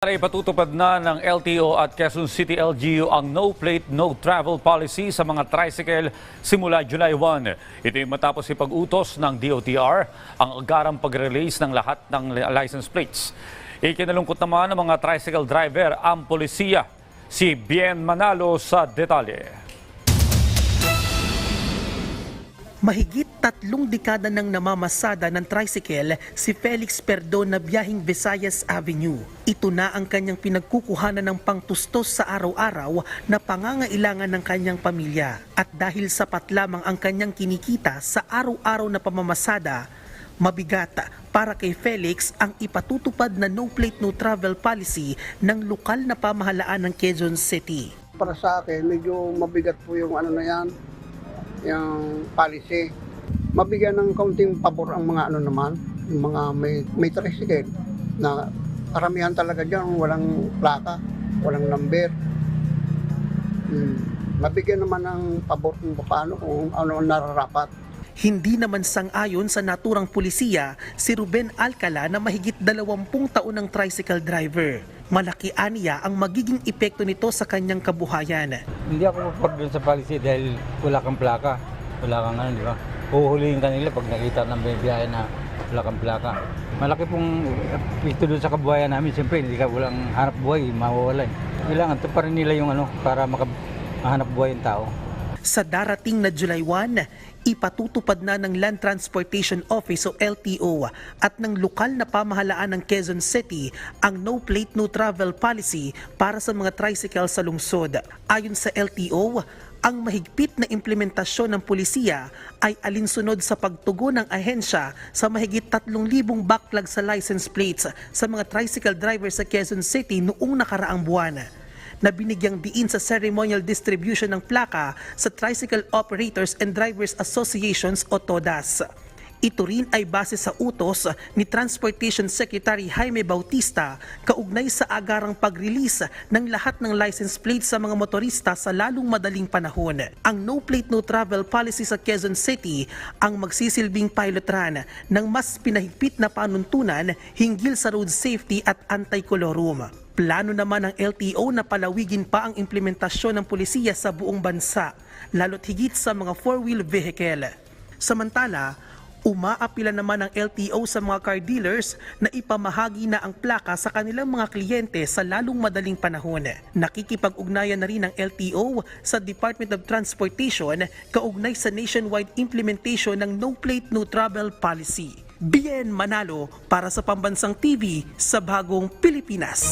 Para ipatutupad na ng LTO at Quezon City LGU ang no plate, no travel policy sa mga tricycle simula July 1. Ito ay matapos ipag-utos ng DOTR ang agarang pag-release ng lahat ng license plates. Ikinalungkot naman ng mga tricycle driver ang polisiya. Si Bien Manalo sa detalye. Mahigit tatlong dekada nang namamasada ng tricycle si Felix Perdon na biyahing Visayas Avenue. Ito na ang kanyang pinagkukuhanan ng pangtustos sa araw-araw na pangangailangan ng kanyang pamilya. At dahil sapat lamang ang kanyang kinikita sa araw-araw na pamamasada, mabigat para kay Felix ang ipatutupad na no plate no travel policy ng lokal na pamahalaan ng Quezon City. para sa akin, medyo mabigat po yung ano na yan, yung policy. Mabigyan ng kaunting pabor ang mga ano naman, yung mga may, may tricycle na karamihan talaga dyan, walang plaka, walang number. Hmm. Mabigyan naman ng pabor kung paano, kung ano nararapat. Hindi naman sang-ayon sa naturang pulisiya si Ruben Alcala na mahigit 20 taon ng tricycle driver. Malaki aniya ang magiging epekto nito sa kanyang kabuhayan. Hindi ako dun sa policy dahil wala kang plaka. Wala kang ano, di ba? Huhulihin ka nila pag nakita ng biyahe na wala kang plaka. Malaki pong epekto dun sa kabuhayan namin. Siyempre, hindi ka walang hanap buhay, mawawala. eh. Kailangan to pa rin nila yung ano, para maka, mahanap buhay yung tao. Sa darating na July 1, ipatutupad na ng Land Transportation Office o LTO at ng lokal na pamahalaan ng Quezon City ang no plate no travel policy para sa mga tricycle sa lungsod. Ayon sa LTO, ang mahigpit na implementasyon ng pulisiya ay alinsunod sa pagtugon ng ahensya sa mahigit 3,000 backlog sa license plates sa mga tricycle drivers sa Quezon City noong nakaraang buwan na binigyang diin sa ceremonial distribution ng plaka sa Tricycle Operators and Drivers Associations o TODAS. Ito rin ay base sa utos ni Transportation Secretary Jaime Bautista kaugnay sa agarang pag-release ng lahat ng license plates sa mga motorista sa lalong madaling panahon. Ang no plate no travel policy sa Quezon City ang magsisilbing pilot run ng mas pinahigpit na panuntunan hinggil sa road safety at anti-colorum. Plano naman ng LTO na palawigin pa ang implementasyon ng pulisiya sa buong bansa, lalo't higit sa mga four-wheel vehicle. Samantala, umaapila naman ng LTO sa mga car dealers na ipamahagi na ang plaka sa kanilang mga kliyente sa lalong madaling panahon. Nakikipag-ugnayan na rin ng LTO sa Department of Transportation kaugnay sa nationwide implementation ng No Plate No Travel Policy. Bien Manalo para sa Pambansang TV sa Bagong Pilipinas.